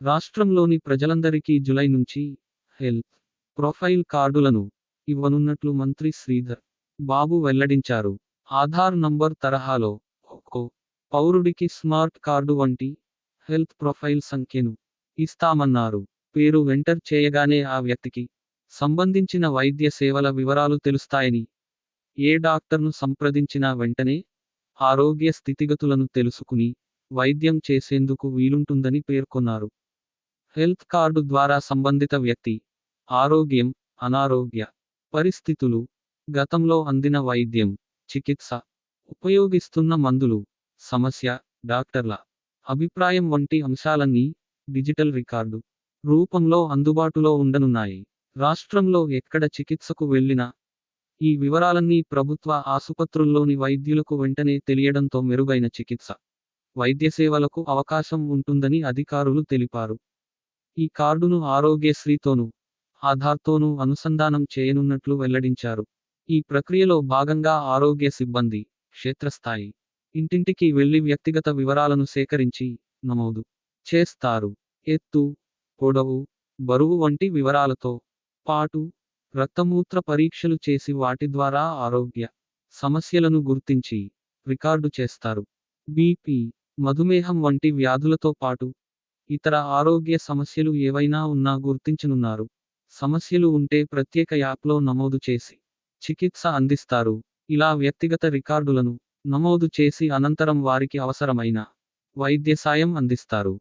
రాష్ట్రంలోని ప్రజలందరికీ జులై నుంచి హెల్త్ ప్రొఫైల్ కార్డులను ఇవ్వనున్నట్లు మంత్రి శ్రీధర్ బాబు వెల్లడించారు. ఆధార్ నంబర్ తరహాలో ఒక్కో పౌరుడికి స్మార్ట్ కార్డు వంటి హెల్త్ ప్రొఫైల్ సంఖ్యను ఇస్తామన్నారు. పేరు వెంటర్ చేయగానే ఆ వ్యక్తికి సంబంధించిన వైద్య సేవల వివరాలు తెలుస్తాయని ఏ డాక్టర్ను సంప్రదించినా వెంటనే ఆరోగ్య స్థితిగతులను తెలుసుకుని వైద్యం చేసేందుకు వీలుంటుందని పేర్కొన్నారు. హెల్త్ కార్డు ద్వారా సంబంధిత వ్యక్తి ఆరోగ్యం అనారోగ్య పరిస్థితులు గతంలో అందిన వైద్యం చికిత్స ఉపయోగిస్తున్న మందులు సమస్య డాక్టర్ల అభిప్రాయం వంటి అంశాలన్నీ డిజిటల్ రికార్డు రూపంలో అందుబాటులో ఉండనున్నాయి. రాష్ట్రంలో ఎక్కడ చికిత్సకు వెళ్ళినా ఈ వివరాలన్నీ ప్రభుత్వ ఆసుపత్రుల్లోని వైద్యులకు వెంటనే తెలియడంతో మెరుగైన చికిత్స వైద్య సేవలకు అవకాశం ఉంటుందని అధికారులు తెలిపారు. ఈ కార్డును ఆరోగ్యశ్రీతోనూ ఆధార్తోనూ అనుసంధానం చేయనున్నట్లు వెల్లడించారు. ఈ ప్రక్రియలో భాగంగా ఆరోగ్య సిబ్బంది క్షేత్రస్థాయి ఇంటింటికి వెళ్ళి వ్యక్తిగత వివరాలను సేకరించి నమోదు చేస్తారు. ఎత్తు పొడవు బరువు వంటి వివరాలతో పాటు రక్తమూత్ర పరీక్షలు చేసి వాటి ద్వారా ఆరోగ్య సమస్యలను గుర్తించి రికార్డు చేస్తారు. బీపీ మధుమేహం వంటి వ్యాధులతో పాటు ఇతర ఆరోగ్య సమస్యలు ఏవైనా ఉన్నా గుర్తించనున్నారు. సమస్యలు ఉంటే ప్రత్యేక యాప్లో నమోదు చేసి చికిత్స అందిస్తారు. ఇలా వ్యక్తిగత రికార్డులను నమోదు చేసి అనంతరం వారికి అవసరమైన వైద్య సాయం అందిస్తారు.